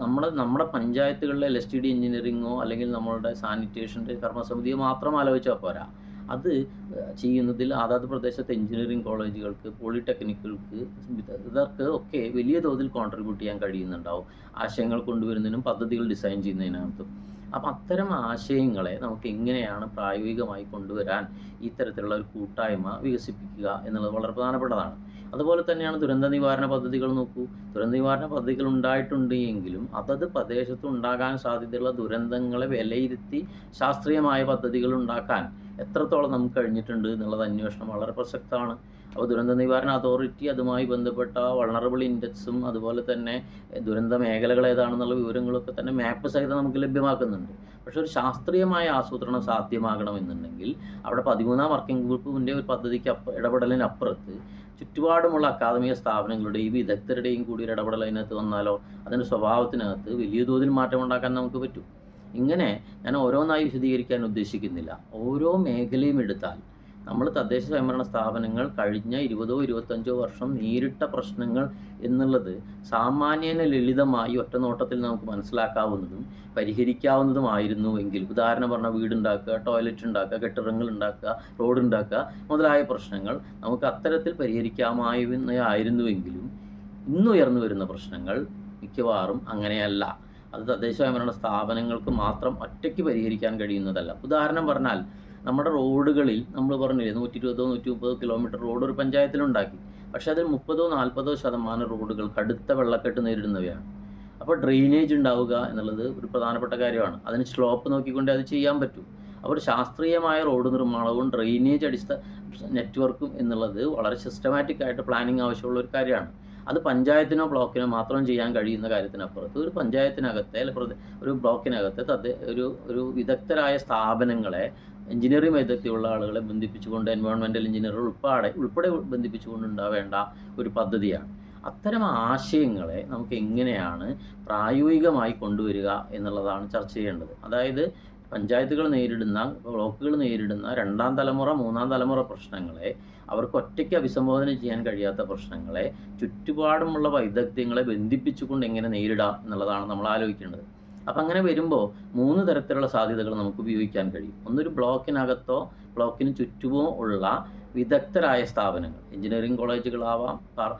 നമ്മുടെ നമ്മുടെ പഞ്ചായത്തുകളിലെ എൽ എസ് ടി ഡി എഞ്ചിനീയറിങ്ങോ അല്ലെങ്കിൽ നമ്മളുടെ സാനിറ്റേഷന്റെ കർമ്മസമിതിയോ മാത്രം ആലോചിച്ചാൽ പോരാ. അത് ചെയ്യുന്നതിൽ അതാത് പ്രദേശത്തെ എഞ്ചിനീയറിംഗ് കോളേജുകൾക്ക് പോളിടെക്നിക്കുകൾക്ക് ഇതൊക്കെ ഒക്കെ വലിയ തോതിൽ കോൺട്രിബ്യൂട്ട് ചെയ്യാൻ കഴിയുന്നുണ്ടാവും. ആശയങ്ങൾ കൊണ്ടുവരുന്നതിനും പദ്ധതികൾ ഡിസൈൻ ചെയ്യുന്നതിനകത്തും. അപ്പം അത്തരം ആശയങ്ങളെ നമുക്ക് എങ്ങനെയാണ് പ്രായോഗികമായി കൊണ്ടുവരാൻ ഇത്തരത്തിലുള്ള ഒരു കൂട്ടായ്മ വികസിപ്പിക്കുക എന്നുള്ളത് വളരെ പ്രധാനപ്പെട്ടതാണ്. അതുപോലെ തന്നെയാണ് ദുരന്ത നിവാരണ പദ്ധതികൾ നോക്കൂ. ദുരന്ത നിവാരണ പദ്ധതികൾ ഉണ്ടായിട്ടുണ്ട് എങ്കിലും അതത് പ്രദേശത്ത് ഉണ്ടാകാൻ സാധ്യതയുള്ള ദുരന്തങ്ങളെ വിലയിരുത്തി ശാസ്ത്രീയമായ പദ്ധതികൾ ഉണ്ടാക്കാൻ എത്രത്തോളം നമുക്ക് കഴിഞ്ഞിട്ടുണ്ട് എന്നുള്ളത് അന്വേഷണം വളരെ പ്രസക്തമാണ്. അപ്പോൾ ദുരന്ത നിവാരണ അതോറിറ്റി അതുമായി ബന്ധപ്പെട്ട വളണറബിൾ ഇൻഡെക്സും അതുപോലെ തന്നെ ദുരന്ത മേഖലകൾ ഏതാണെന്നുള്ള വിവരങ്ങളൊക്കെ തന്നെ മാപ്പ് സഹിതം നമുക്ക് ലഭ്യമാക്കുന്നുണ്ട്. പക്ഷേ ഒരു ശാസ്ത്രീയമായ ആസൂത്രണം സാധ്യമാകണമെന്നുണ്ടെങ്കിൽ അവിടെ പതിമൂന്നാം വർക്കിംഗ് ഗ്രൂപ്പിന്റെ ഒരു പദ്ധതിക്ക് ഇടപെടലിനപ്പുറത്ത് ചുറ്റുപാടുമുള്ള അക്കാദമിക സ്ഥാപനങ്ങളുടെയും വിദഗ്ധരുടെയും കൂടി ഒരു ഇടപെടൽ അതിനകത്ത് വന്നാലോ അതിന്റെ സ്വഭാവത്തിനകത്ത് വലിയ തോതിൽ മാറ്റം ഉണ്ടാക്കാൻ നമുക്ക് പറ്റും. ഇങ്ങനെ ഞാൻ ഓരോന്നായി വിശദീകരിക്കാൻ ഉദ്ദേശിക്കുന്നില്ല. ഓരോ മേഖലയും എടുത്താൽ നമ്മൾ തദ്ദേശ സ്വയംഭരണ സ്ഥാപനങ്ങൾ കഴിഞ്ഞ ഇരുപതോ ഇരുപത്തഞ്ചോ വർഷം നേരിട്ട പ്രശ്നങ്ങൾ എന്നുള്ളത് സാമാന്യന ലളിതമായി ഒറ്റ നോട്ടത്തിൽ നമുക്ക് മനസ്സിലാക്കാവുന്നതും പരിഹരിക്കാവുന്നതുമായിരുന്നു എങ്കിൽ ഉദാഹരണം പറഞ്ഞാൽ വീടുണ്ടാക്കുക ടോയ്ലറ്റ് ഉണ്ടാക്കുക കെട്ടിടങ്ങൾ ഉണ്ടാക്കുക റോഡ് ഉണ്ടാക്കുക മുതലായ പ്രശ്നങ്ങൾ നമുക്ക് അത്തരത്തിൽ പരിഹരിക്കാമായിരുന്നുവെങ്കിലും ഇന്നുയർന്നു വരുന്ന പ്രശ്നങ്ങൾ മിക്കവാറും അങ്ങനെയല്ല. അത് തദ്ദേശ സ്വയംഭരണ സ്ഥാപനങ്ങൾക്ക് മാത്രം ഒറ്റയ്ക്ക് പരിഹരിക്കാൻ കഴിയുന്നതല്ല. ഉദാഹരണം പറഞ്ഞാൽ നമ്മുടെ റോഡുകളിൽ നമ്മൾ പറഞ്ഞില്ലേ നൂറ്റി ഇരുപതോ നൂറ്റി മുപ്പതോ കിലോമീറ്റർ റോഡ് ഒരു പഞ്ചായത്തിലുണ്ടാക്കി. പക്ഷേ അതിൽ മുപ്പതോ നാൽപ്പതോ ശതമാനം റോഡുകൾ കടുത്ത വെള്ളക്കെട്ട് നേരിടുന്നവയാണ്. അപ്പോൾ ഡ്രെയിനേജ് ഉണ്ടാവുക എന്നുള്ളത് ഒരു പ്രധാനപ്പെട്ട കാര്യമാണ്. അതിന് സ്ലോപ്പ് നോക്കിക്കൊണ്ട് അത് ചെയ്യാൻ പറ്റും. അപ്പോൾ ശാസ്ത്രീയമായ റോഡ് നിർമ്മാണവും ഡ്രെയിനേജ് അടിസ്ഥാന നെറ്റ്വർക്കും എന്നുള്ളത് വളരെ സിസ്റ്റമാറ്റിക് ആയിട്ട് പ്ലാനിങ് ആവശ്യമുള്ള ഒരു കാര്യമാണ്. അത് പഞ്ചായത്തിനോ ബ്ലോക്കിനോ മാത്രം ചെയ്യാൻ കഴിയുന്ന കാര്യത്തിനപ്പുറത്ത് ഒരു പഞ്ചായത്തിനകത്തെ ഒരു ബ്ലോക്കിനകത്തെ തദ്ദേ ഒരു ഒരു വിദഗ്ധരായ സ്ഥാപനങ്ങളെ എഞ്ചിനീയറിംഗ് വൈദഗ്ധ്യമുള്ള ആളുകളെ ബന്ധിപ്പിച്ചുകൊണ്ട് എൻവയോൺമെന്റൽ എഞ്ചിനീയർ ഉൾപ്പെടെ ഉൾപ്പെടെ ബന്ധിപ്പിച്ചുകൊണ്ട് ഉണ്ടാവേണ്ട ഒരു പദ്ധതിയാണ്. അത്തരം ആശയങ്ങളെ നമുക്ക് എങ്ങനെയാണ് പ്രായോഗികമായി കൊണ്ടുവരിക എന്നുള്ളതാണ് ചർച്ച ചെയ്യേണ്ടത്. അതായത് പഞ്ചായത്തുകൾ നേരിടുന്ന ബ്ലോക്കുകൾ നേരിടുന്ന രണ്ടാം തലമുറ മൂന്നാം തലമുറ പ്രശ്നങ്ങളെ അവർക്ക് ഒറ്റയ്ക്ക് അഭിസംബോധന ചെയ്യാൻ കഴിയാത്ത പ്രശ്നങ്ങളെ ചുറ്റുപാടുമുള്ള വൈദഗ്ധ്യങ്ങളെ ബന്ധിപ്പിച്ചുകൊണ്ട് എങ്ങനെ നേരിടാം എന്നുള്ളതാണ് നമ്മൾ ആലോചിക്കേണ്ടത്. അപ്പം അങ്ങനെ വരുമ്പോൾ മൂന്ന് തരത്തിലുള്ള സാധ്യതകൾ നമുക്ക് ഉപയോഗിക്കാൻ കഴിയും. ഒന്നൊരു ബ്ലോക്കിനകത്തോ ബ്ലോക്കിന് ചുറ്റുമോ ഉള്ള വിദഗ്ധരായ സ്ഥാപനങ്ങൾ. എഞ്ചിനീയറിംഗ് കോളേജുകളാവാം ഫാർ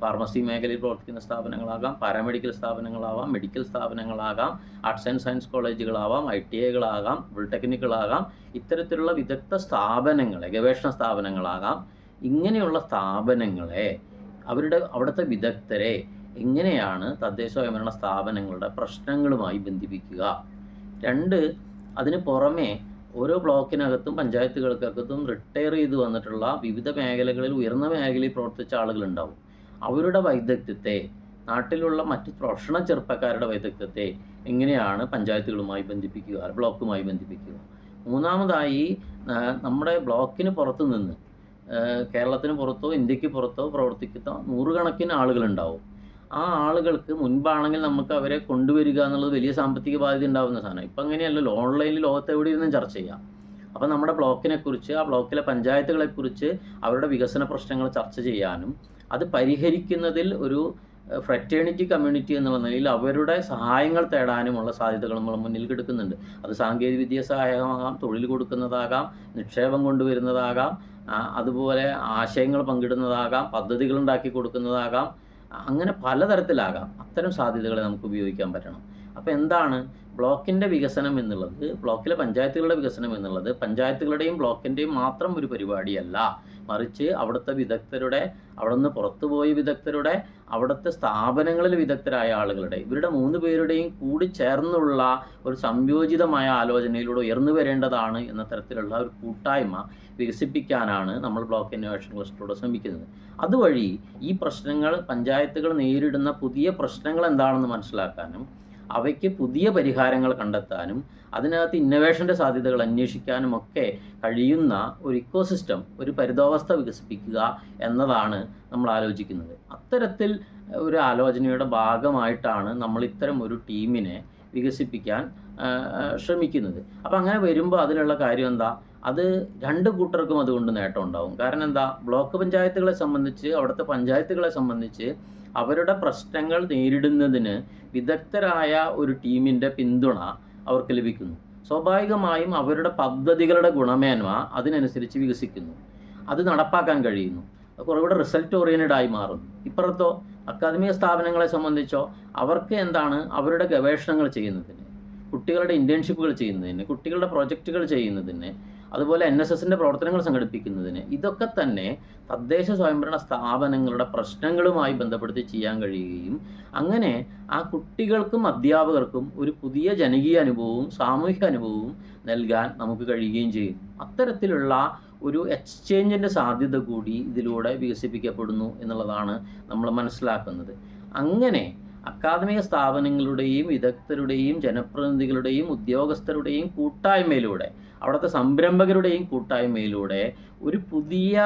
ഫാർമസി മേഖലയിൽ പ്രവർത്തിക്കുന്ന സ്ഥാപനങ്ങളാകാം പാരാമെഡിക്കൽ സ്ഥാപനങ്ങളാവാം മെഡിക്കൽ സ്ഥാപനങ്ങളാകാം ആർട്സ് ആൻഡ് സയൻസ് കോളേജുകളാവാം ഐ ടി ഐകളാകാം പോളിടെക്നിക്കുകളാകാം ഇത്തരത്തിലുള്ള വിദഗ്ധ സ്ഥാപനങ്ങളെ ഗവേഷണ സ്ഥാപനങ്ങളാകാം. ഇങ്ങനെയുള്ള സ്ഥാപനങ്ങളെ അവരുടെ അവിടുത്തെ വിദഗ്ധരെ എങ്ങനെയാണ് തദ്ദേശ സ്വയംഭരണ സ്ഥാപനങ്ങളുടെ പ്രശ്നങ്ങളുമായി ബന്ധിപ്പിക്കുക. രണ്ട് അതിന് പുറമേ ഓരോ ബ്ലോക്കിനകത്തും പഞ്ചായത്തുകൾക്കകത്തും റിട്ടയർ ചെയ്ത് വന്നിട്ടുള്ള വിവിധ മേഖലകളിൽ ഉയർന്ന മേഖലയിൽ പ്രവർത്തിച്ച ആളുകളുണ്ടാവും. അവരുടെ വൈദഗ്ധ്യത്തെ നാട്ടിലുള്ള മറ്റ് പ്രൊഫഷണൽ ചെറുപ്പക്കാരുടെ വൈദഗ്ധ്യത്തെ എങ്ങനെയാണ് പഞ്ചായത്തുകളുമായി ബന്ധിപ്പിക്കുക ബ്ലോക്കുമായി ബന്ധിപ്പിക്കുക? മൂന്നാമതായി നമ്മുടെ ബ്ലോക്കിന് പുറത്ത് നിന്ന് കേരളത്തിന് പുറത്തോ ഇന്ത്യയ്ക്ക് പുറത്തോ പ്രവർത്തിക്കുന്ന നൂറുകണക്കിന് ആളുകളുണ്ടാവും. ആ ആളുകൾക്ക് മുൻപാണെങ്കിൽ നമുക്ക് അവരെ കൊണ്ടുവരിക എന്നുള്ളത് വലിയ സാമ്പത്തിക ബാധ്യത ഉണ്ടാകുന്ന സാധനം. ഇപ്പം അങ്ങനെയല്ലല്ലോ ഓൺലൈനിൽ ലോകത്ത് എവിടെ ഇരുന്നും ചർച്ച ചെയ്യാം. അപ്പം നമ്മുടെ ബ്ലോക്കിനെക്കുറിച്ച് ആ ബ്ലോക്കിലെ പഞ്ചായത്തുകളെക്കുറിച്ച് അവരുടെ വികസന പ്രശ്നങ്ങൾ ചർച്ച ചെയ്യാനും അത് പരിഹരിക്കുന്നതിൽ ഒരു ഫ്രറ്റേണിറ്റി കമ്മ്യൂണിറ്റി എന്നുള്ള നിലയിൽ അവരുടെ സഹായങ്ങൾ തേടാനുമുള്ള സാധ്യതകൾ നമ്മൾ മുന്നിൽ കിടക്കുന്നുണ്ട്. അത് സാങ്കേതിക സാങ്കേതികവിദ്യ സഹായമാകാം തൊഴിൽ കൊടുക്കുന്നതാകാം നിക്ഷേപം കൊണ്ടുവരുന്നതാകാം അതുപോലെ ആശയങ്ങൾ പങ്കിടുന്നതാകാം പദ്ധതികൾ ഉണ്ടാക്കി കൊടുക്കുന്നതാകാം അങ്ങനെ പലതരത്തിലാകാം. അത്തരം സാധ്യതകളെ നമുക്ക് ഉപയോഗിക്കാൻ പറ്റണം. അപ്പോൾ എന്താണ്? ബ്ലോക്കിന്റെ വികസനം എന്നുള്ളത് ബ്ലോക്കിലെ പഞ്ചായത്തുകളുടെ വികസനം എന്നുള്ളത് പഞ്ചായത്തുകളുടെയും ബ്ലോക്കിന്റെയും മാത്രം ഒരു പരിപാടിയല്ല. മറിച്ച് അവിടുത്തെ വിദഗ്ധരുടെ അവിടെ നിന്ന് പുറത്തുപോയ വിദഗ്ധരുടെ അവിടുത്തെ സ്ഥാപനങ്ങളിൽ വിദഗ്ധരായ ആളുകളുടെ ഇവരുടെ മൂന്ന് പേരുടെയും കൂടി ചേർന്നുള്ള ഒരു സംയോജിതമായ ആലോചനയിലൂടെ ഉയർന്നു വരേണ്ടതാണ് എന്ന തരത്തിലുള്ള ഒരു കൂട്ടായ്മ വികസിപ്പിക്കാനാണ് നമ്മൾ ബ്ലോക്ക് ഇന്നോവേഷൻ ക്ലസ്റ്ററോട് ശ്രമിക്കുന്നത്. അതുവഴി ഈ പ്രശ്നങ്ങൾ പഞ്ചായത്തുകൾ നേരിടുന്ന പുതിയ പ്രശ്നങ്ങൾ എന്താണെന്ന് മനസ്സിലാക്കാനും അവയ്ക്ക് പുതിയ പരിഹാരങ്ങൾ കണ്ടെത്താനും അതിനകത്ത് ഇന്നവേഷന്റെ സാധ്യതകൾ അന്വേഷിക്കാനും ഒക്കെ കഴിയുന്ന ഒരു ഇക്കോസിസ്റ്റം ഒരു പരിതോവസ്ഥ വികസിപ്പിക്കുക എന്നതാണ് നമ്മൾ ആലോചിക്കുന്നത്. അത്തരത്തിൽ ഒരു ആലോചനയുടെ ഭാഗമായിട്ടാണ് നമ്മൾ ഇത്തരം ഒരു ടീമിനെ വികസിപ്പിക്കാൻ ശ്രമിക്കുന്നത്. അപ്പോൾ അങ്ങനെ വരുമ്പോൾ അതിലുള്ള കാര്യം എന്താ? അത് രണ്ട് കൂട്ടർക്കും അതുകൊണ്ട് നേട്ടം ഉണ്ടാവും. കാരണം എന്താ? ബ്ലോക്ക് പഞ്ചായത്തുകളെ സംബന്ധിച്ച് അവിടുത്തെ പഞ്ചായത്തുകളെ സംബന്ധിച്ച് അവരുടെ പ്രശ്നങ്ങൾ നേരിടുന്നതിന് വിദഗ്ധരായ ഒരു ടീമിന്റെ പിന്തുണ അവർക്ക് ലഭിക്കുന്നു. സ്വാഭാവികമായും അവരുടെ പദ്ധതികളുടെ ഗുണമേന്മ അതിനനുസരിച്ച് വികസിക്കുന്നു. അത് നടപ്പാക്കാൻ കഴിയുന്നു. കുറേ കുറച്ചുകൂടെ റിസൾട്ട് ഓറിയന്റഡ് ആയി മാറുന്നു. ഇപ്പുറത്തോ അക്കാദമിക സ്ഥാപനങ്ങളെ സംബന്ധിച്ചോ അവർക്ക് എന്താണ് അവരുടെ ഗവേഷണങ്ങൾ ചെയ്യുന്നതിന് കുട്ടികളുടെ ഇന്റേൺഷിപ്പുകൾ ചെയ്യുന്നതിന് കുട്ടികളുടെ പ്രോജക്റ്റുകൾ ചെയ്യുന്നതിന് അതുപോലെ എൻ എസ് എസിന്റെ പ്രവർത്തനങ്ങൾ സംഘടിപ്പിക്കുന്നതിന്. ഇതൊക്കെ തന്നെ തദ്ദേശ സ്വയംഭരണ സ്ഥാപനങ്ങളുടെ പ്രശ്നങ്ങളുമായി ബന്ധപ്പെടുത്തി ചെയ്യാൻ കഴിയുകയും അങ്ങനെ ആ കുട്ടികൾക്കും അധ്യാപകർക്കും ഒരു പുതിയ ജനകീയ അനുഭവവും സാമൂഹിക അനുഭവവും നൽകാൻ നമുക്ക് കഴിയുകയും ചെയ്യും. അത്തരത്തിലുള്ള ഒരു എക്സ്ചേഞ്ചിന്റെ സാധ്യത കൂടി ഇതിലൂടെ വികസിപ്പിക്കപ്പെടുന്നു എന്നുള്ളതാണ് നമ്മൾ മനസ്സിലാക്കുന്നത്. അങ്ങനെ അക്കാദമിക സ്ഥാപനങ്ങളുടെയും വിദഗ്ധരുടെയും ജനപ്രതിനിധികളുടെയും ഉദ്യോഗസ്ഥരുടെയും കൂട്ടായ്മയിലൂടെ അവിടുത്തെ സംരംഭകരുടെയും കൂട്ടായ്മയിലൂടെ ഒരു പുതിയ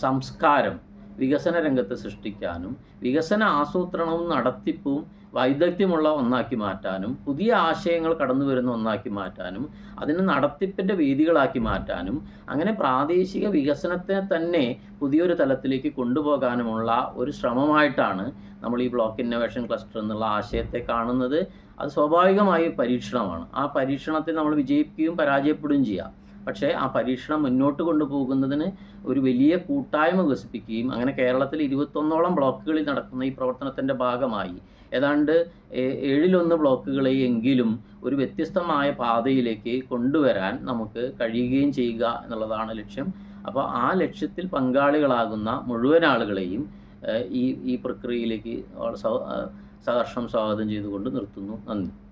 സംസ്കാരം വികസന രംഗത്ത് സൃഷ്ടിക്കാനും വികസന ആസൂത്രണവും നടത്തിപ്പും വൈദഗ്ധ്യമുള്ള ഒന്നാക്കി മാറ്റാനും പുതിയ ആശയങ്ങൾ കടന്നു വരുന്ന ഒന്നാക്കി മാറ്റാനും അതിന് നടത്തിപ്പിന്റെ വേദികളാക്കി മാറ്റാനും അങ്ങനെ പ്രാദേശിക വികസനത്തെ തന്നെ പുതിയൊരു തലത്തിലേക്ക് കൊണ്ടുപോകാനുമുള്ള ഒരു ശ്രമമായിട്ടാണ് നമ്മൾ ഈ ബ്ലോക്ക് ഇന്നോവേഷൻ ക്ലസ്റ്റർ എന്നുള്ള ആശയത്തെ കാണുന്നത്. അത് സ്വാഭാവികമായി പരീക്ഷണമാണ്. ആ പരീക്ഷണത്തിൽ നമ്മൾ വിജയിക്കുകയും പരാജയപ്പെടുകയും ചെയ്യാം. പക്ഷേ ആ പരീക്ഷണം മുന്നോട്ട് കൊണ്ടുപോകുന്നതിന് ഒരു വലിയ കൂട്ടായ്മ വികസിപ്പിക്കുകയും അങ്ങനെ കേരളത്തിൽ ഇരുപത്തൊന്നോളം ബ്ലോക്കുകളിൽ നടക്കുന്ന ഈ പ്രവർത്തനത്തിന്റെ ഭാഗമായി ഏതാണ്ട് ഏഴിലൊന്ന് ഏഴിലൊന്ന് ബ്ലോക്കുകളെയെങ്കിലും ഒരു വ്യത്യസ്തമായ പാതയിലേക്ക് കൊണ്ടുവരാൻ നമുക്ക് കഴിയുകയും ചെയ്യുക എന്നുള്ളതാണ് ലക്ഷ്യം. അപ്പോൾ ആ ലക്ഷ്യത്തിൽ പങ്കാളികളാകുന്ന മുഴുവൻ ആളുകളെയും ഈ ഈ പ്രക്രിയയിലേക്ക് സഹർഷം സ്വാഗതം ചെയ്തുകൊണ്ട് നിർത്തുന്നു. നന്ദി.